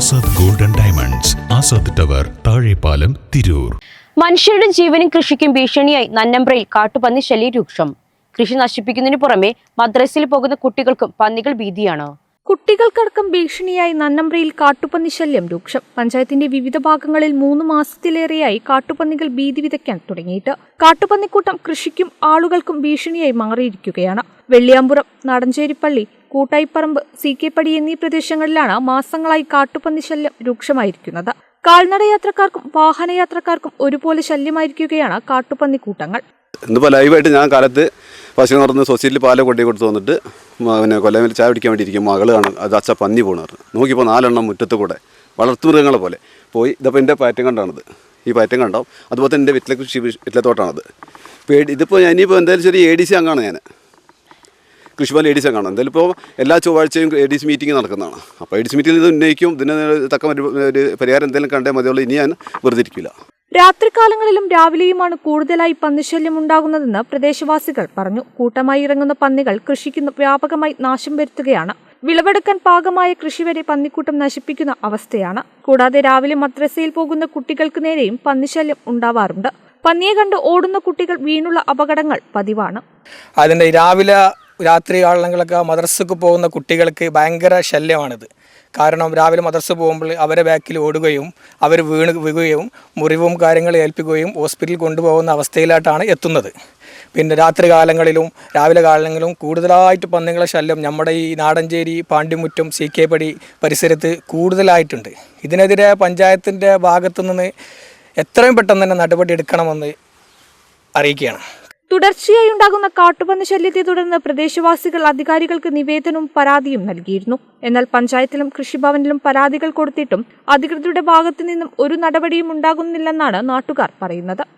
Azad golden diamonds Azad tower Thazhepalam Tirur. മനുഷ്യരുടെ ജീവനും കൃഷിക്കും ഭീഷണിയായി നന്നമ്പ്രയിൽ കാട്ടുപന്നി ശല്യം രൂക്ഷം കൃഷി നശിപ്പിക്കുന്നതിന് പുറമെ മദ്രസയിൽ പോകുന്ന കുട്ടികൾക്കും പന്നികൾ ഭീതിയാണ്. കുട്ടികൾക്കടക്കം ഭീഷണിയായി നന്നമ്പ്രയിൽ കാട്ടുപന്നി ശല്യം രൂക്ഷം. പഞ്ചായത്തിന്റെ വിവിധ ഭാഗങ്ങളിൽ മൂന്ന് മാസത്തിലേറെയായി കാട്ടുപന്നികൾ ഭീതി വിതയ്ക്കാൻ തുടങ്ങിയിട്ട് കാട്ടുപന്നിക്കൂട്ടം കൃഷിക്കും ആളുകൾക്കും ഭീഷണിയായി മാറിയിരിക്കുകയാണ്. വെള്ളിയാമ്പുറം നാടഞ്ചേരിപ്പള്ളി കൂട്ടായിപ്പറമ്പ് സി കെ പടി എന്നീ പ്രദേശങ്ങളിലാണ് മാസങ്ങളായി കാട്ടുപന്നി ശല്യം രൂക്ഷമായിരിക്കുന്നത്. കാൽനടയാത്രക്കാർക്കും വാഹനയാത്രക്കാർക്കും ഒരുപോലെ ശല്യമായിരിക്കുകയാണ് കാട്ടുപന്നി കൂട്ടങ്ങൾ. ഇന്നിപ്പോൾ ലൈവായിട്ട് ഞാൻ കാലത്ത് പശു നടന്ന് സൊസൈറ്റിയിൽ പാല കൊണ്ടു കൊടുത്ത് വന്നിട്ട് പിന്നെ കൊല്ലമിൽ ചായ പിടിക്കാൻ വേണ്ടി ഇരിക്കും മകൾ കാണും അത് അച്ഛ പന്നി പോകണം നോക്കിയപ്പോൾ നാലെണ്ണം മുറ്റത്ത് കൂടെ വളർത്തുമൃഗങ്ങളെ പോലെ. പോയി ഇതപ്പോൾ എന്റെ പാറ്റം കണ്ടാണിത്. ഈ പാറ്റം കണ്ടാവും അതുപോലെ തന്നെ എന്റെ വിറ്റിലെ കൃഷി വിറ്റിലത്തോട്ടാണത് പേടി ഇതിപ്പോൾ ഇനിയിപ്പോൾ എന്തായാലും ചെറിയ എ ഡി സി അംഗമാണ് ഞാൻ കൃഷിഭവൻ എ ഡി സി അംഗമാണ് എന്തായാലും ഇപ്പോൾ എല്ലാ ചൊവ്വാഴ്ചയും എ ഡി സി മീറ്റിംഗ് നടക്കുന്നതാണ്. അപ്പോൾ എ ഡി സി മീറ്റിംഗിൽ ഇത് ഉന്നയിക്കും. ഇതിന് തക്ക ഒരു ഒരു പരിഹാരം എന്തെങ്കിലും കണ്ടേ മതിയുള്ളൂ. ഇനി ഞാൻ വെറുതെ ഇരിക്കില്ല രാത്രികാലങ്ങളിലും രാവിലെയുമാണ് കൂടുതലായി പന്നിശല്യം ഉണ്ടാകുന്നതെന്ന് പ്രദേശവാസികൾ പറഞ്ഞു. കൂട്ടമായി ഇറങ്ങുന്ന പന്നികൾ കൃഷിക്ക് വ്യാപകമായി നാശം വരുത്തുകയാണ്. വിളവെടുക്കാൻ പാകമായ കൃഷി വരെ പന്നിക്കൂട്ടം നശിപ്പിക്കുന്ന അവസ്ഥയാണ്. കൂടാതെ രാവിലെ മദ്രസയിൽ പോകുന്ന കുട്ടികൾക്ക് നേരെയും പന്നിശല്യം ഉണ്ടാവാറുണ്ട്. പന്നിയെ കണ്ട് ഓടുന്ന കുട്ടികൾ വീണുള്ള അപകടങ്ങൾ പതിവാണ്. അതിന്റെ രാവിലെ രാത്രി കാലങ്ങളിലൊക്കെ മദ്രസക്ക് പോകുന്ന കുട്ടികൾക്ക് ഭയങ്കര ശല്യമാണിത്. കാരണം രാവിലെ മദ്രസ പോകുമ്പോൾ അവരെ ബാക്കിൽ ഓടുകയും അവർ വീണ് വീഴുകയും മുറിവും കാര്യങ്ങൾ ഏൽപ്പിക്കുകയും ഹോസ്പിറ്റലിൽ കൊണ്ടുപോകുന്ന അവസ്ഥയിലായിട്ടാണ് എത്തുന്നത്. പിന്നെ രാത്രി കാലങ്ങളിലും രാവിലെ കാലങ്ങളിലും കൂടുതലായിട്ട് പന്നികളെ ശല്യം നമ്മുടെ ഈ നാടഞ്ചേരി പാണ്ടിമുറ്റം സി കെ പടി പരിസരത്ത് കൂടുതലായിട്ടുണ്ട്. ഇതിനെതിരെ പഞ്ചായത്തിന്റെ ഭാഗത്തു നിന്ന് എത്രയും പെട്ടെന്ന് തന്നെ നടപടി എടുക്കണമെന്ന് അറിയിക്കുകയാണ്. തുടർച്ചയായി ഉണ്ടാകുന്ന കാട്ടുപന്നി ശല്യത്തെ തുടർന്ന് പ്രദേശവാസികൾ അധികാരികൾക്ക് നിവേദനവും പരാതിയും നൽകിയിരുന്നു. എന്നാൽ പഞ്ചായത്തിലും കൃഷിഭവനിലും പരാതികൾ കൊടുത്തിട്ടും അധികൃതരുടെ ഭാഗത്തു നിന്നും ഒരു നടപടിയും ഉണ്ടാകുന്നില്ലെന്നാണ് നാട്ടുകാർ പറയുന്നത്.